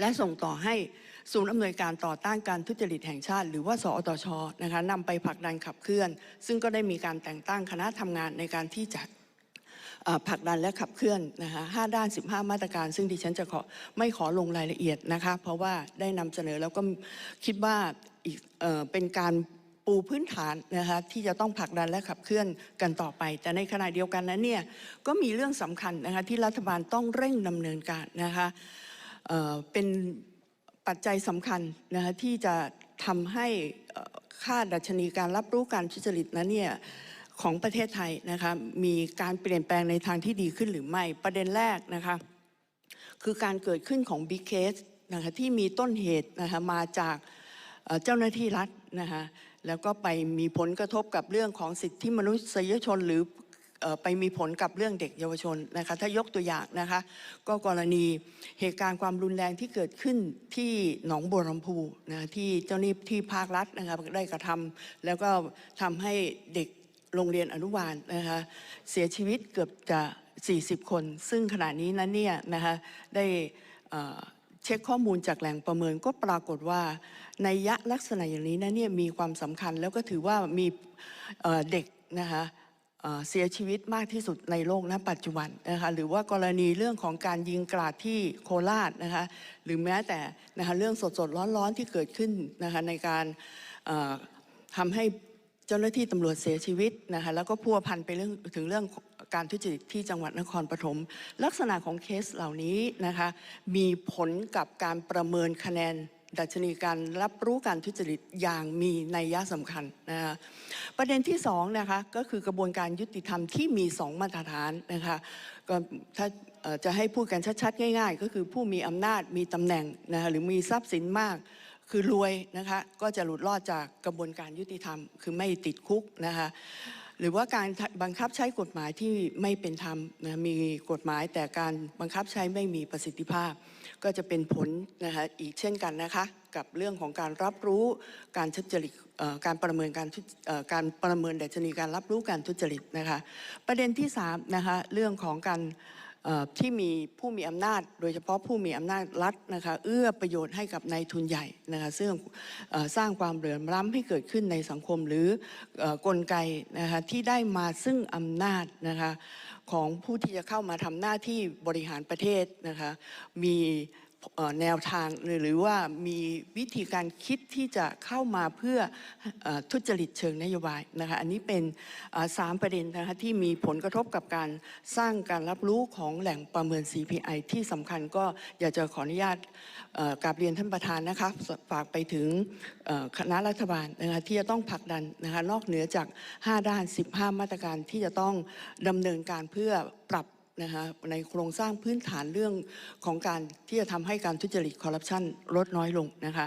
และส่งต่อให้ศูนย์อำนวยการต่อต้านการทุจริตแห่งชาติ หรือว่า สอตชนะคะนำไปผลักดันขับเคลื่อน ซึ่งก็ได้มีการแต่งตั้งคณะทำงานในการที่จะผลักดันและขับเคลื่อนนะคะห้าด้าน 15 มาตรการ ซึ่งดิฉันจะขอไม่ขอลงรายละเอียดนะคะ เพราะว่าได้นำเสนอแล้วก็คิดว่าอีกเเป็นการปูพื้นฐานนะคะที่จะต้องผลักดันและขับเคลื่อนกันต่อไป แต่ในขณะเดียวกันนั้นเนี่ยก็มีเรื่องสำคัญนะคะที่รัฐบาลต้องเร่งดำเนินการนะคะ เป็นปัจจัยสำคัญนะคะที่จะทำให้ค่าดัชนีการรับรู้การทุจริตนั้นเนี่ยของประเทศไทยนะคะมีการเปลี่ยนแปลงในทางที่ดีขึ้นหรือไม่ประเด็นแรกนะคะคือการเกิดขึ้นของ Big Case นะคะที่มีต้นเหตุนะคะมาจากเจ้าหน้าที่รัฐนะคะแล้วก็ไปมีผลกระทบกับเรื่องของสิทธิมนุษยชนหรือ ไปมีผลกับเรื่องเด็กเยาวชนนะคะถ้ายกตัวอย่างนะคะก็กรณีเหตุการณ์ความรุนแรงที่เกิดขึ้นที่หนองบัวลำพูนะที่เจ้าหนี้ที่ภาครัฐนะคะได้กระทำแล้วก็ทำให้เด็กโรงเรียนอนุบาลนะคะเสียชีวิตเกือบจะ 40 คน ซึ่งขณะนี้นั้นเนี่ยนะคะได้เช็คข้อมูลจากแหล่งประเมินก็ปรากฏว่าในยะลักษณะอย่างนี้นั้นเนี่ยมีความสำคัญแล้วก็ถือว่ามีเด็กนะคะ เสียชีวิตมากที่สุดในโลกณปัจจุบันนะคะหรือว่ากรณีเรื่องของการยิงกราดที่โคราชนะคะหรือแม้แต่นะคะเรื่องสดๆร้อนๆที่เกิดขึ้นนะคะในการทำให้เจ้าหน้าที่ตำรวจเสียชีวิตนะคะแล้วก็พัวพันไปเรื่องถึงเรื่องการทุจริตที่จังหวัดนครปฐมลักษณะของเคสเหล่านี้นะคะมีผลกับการประเมินคะแนน ดัชนีการรับรู้การทุจริตอย่างมีนัยยะสำคัญนะคะประเด็นที่สองนะคะก็คือกระบวนการยุติธรรมที่มีสองมาตรฐานนะคะก็ถ้าจะให้พูดกันชัดๆ ง่าย ๆ ก็คือผู้มีอำนาจมีตำแหน่งนะคะหรือมีทรัพย์สินมากคือรวยนะคะก็จะหลุดรอดจากกระบวนการยุติธรรม คือไม่ติดคุกนะคะ หรือว่าการบังคับใช้กฎหมายที่ไม่เป็นธรรมนะมีกฎหมายแต่การบังคับใช้ไม่มีประสิทธิภาพ ก็จะเป็นผลนะคะอีกเช่นกันนะคะ กับเรื่องของการรับรู้การทุจริตการประเมินการการประเมินดัชนีการรับรู้การทุจริตนะคะ ประเด็นที่สามนะคะเรื่องของการ ที่มีผู้มีอำนาจ โดยเฉพาะผู้มีอำนาจรัฐนะคะเอื้อประโยชน์ให้กับนายทุนใหญ่นะคะซึ่งเอ่อสร้างความเหลื่อมล้ำให้เกิดขึ้นในสังคมหรืออกลไกนะคะที่ได้มาซึ่งอำนาจนะคะของผู้ที่จะเข้ามาทำหน้าที่บริหารประเทศนะคะมี แนวทางหรือว่ามีวิธีการคิดที่จะเข้ามาเพื่ออทุจริตเชิงนโยบายนะคะอันนี้เป็นสามประเด็นนะคะที่มีผลกระทบกับการสร้างการรับรู้ของแหล่งประเมิน CPI ที่สำคัญก็อยากจะขออนุญาตกราบเรียนท่านประธานนะคะฝากไปถึงคณะรัฐบาลนะคะที่จะต้องผลักดันนะคะนอกเหนือจาก 5 ด้าน 15 มาตรการที่จะต้องดำเนินการเพื่อปรับ นะคะในโครงสร้างพื้นฐานเรื่องของการที่จะทำให้การทุจริตคอร์รัปชันลดน้อยลงนะคะ